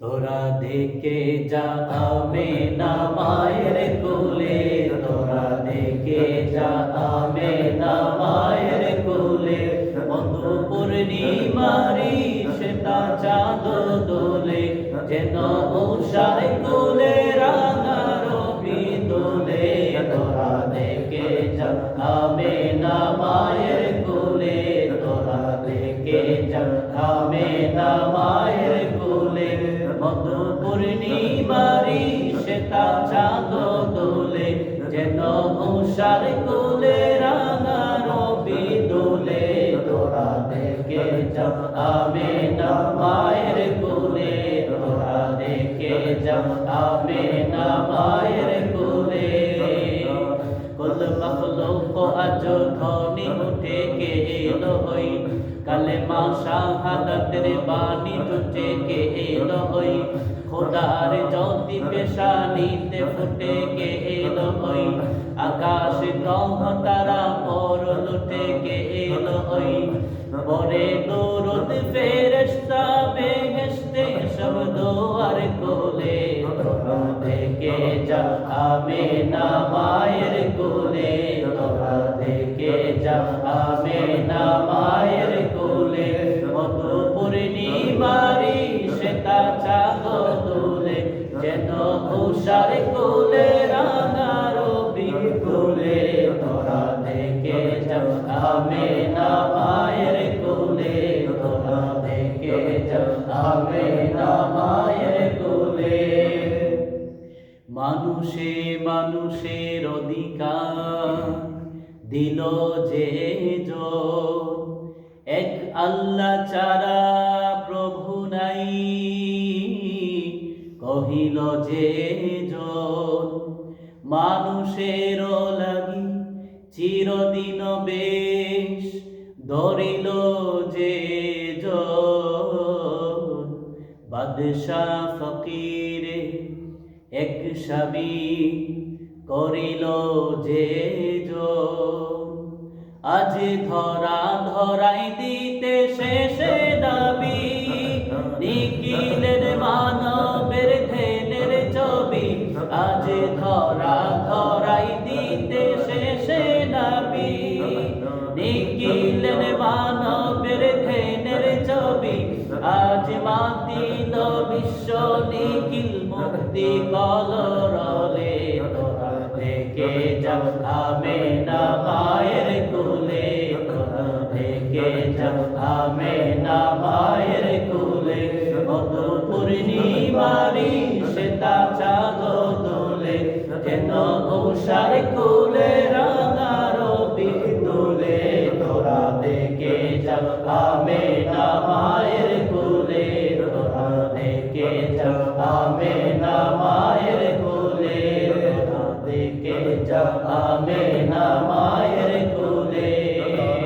তোরা দেখে যা, আমে না মায়ের কোলে। তোরা দেখে যা, আমে না মায়ের কোলে। মধু পূর্ণিমারি সেটা চাঁদ দোলে। যেন উষার কোলে রাঙা রবি দোলে। তোরা দেখে যা, আমে মধু পূর্ণিমারি সেটা চাঁদ দোলে যেন উষার কোলে রাঙা রবি দোলে। তোরা দেখে যা আমে না মায়ের কোলে। তোরা দেখে যা আমে না মায়ের কোলে। কুল মখলুক আজ উঠে কে এলো কালে মা শাহাদাতের বাণী টুটে কে এলো হই খোদার জ্যোতি পেশানিতে ফুটে কে এলো হই আকাশ গ্রহ তারা পর লুটে কে এলো হই পরে দৌরত ফেরেশতা বেহেশতে সব দোয়ার কোলে দেখে যা আমে না মায়ের কোলে দেখে যা দোলে যেন উষার কোলে রাঙা রবি কোলে তোরা দেখে যা আমে না মায়ের কোলে তোরা দেখে আমে না মায়ের কোলে। মানুষে মানুষের অধিকার দিল যে জন, এক আল্লাহ চারা কহিল, যে জন, মানুষের লাগি চিরদিন বেশ ধরিল যে জন বাদশাহ ফকিরে এক স্বামী করিল যে। আজ ধরা ধরাই দিতে শেষে আজ ধরা ধরাই দিতে শেষে নাবি। নিখিলের মানবের ধেনের ছবি, আজ মাতিল বিশ্ব নিখিল মুক্তি কলরলে। তোরা দেখে যা আমে উষার কুলে রবি তুলে। তোরা দেখে যা আমে না মায়ের কুলে। তোরা দেখে যা আমে না মায়ের কুলে। তোরা দেখে যা আমে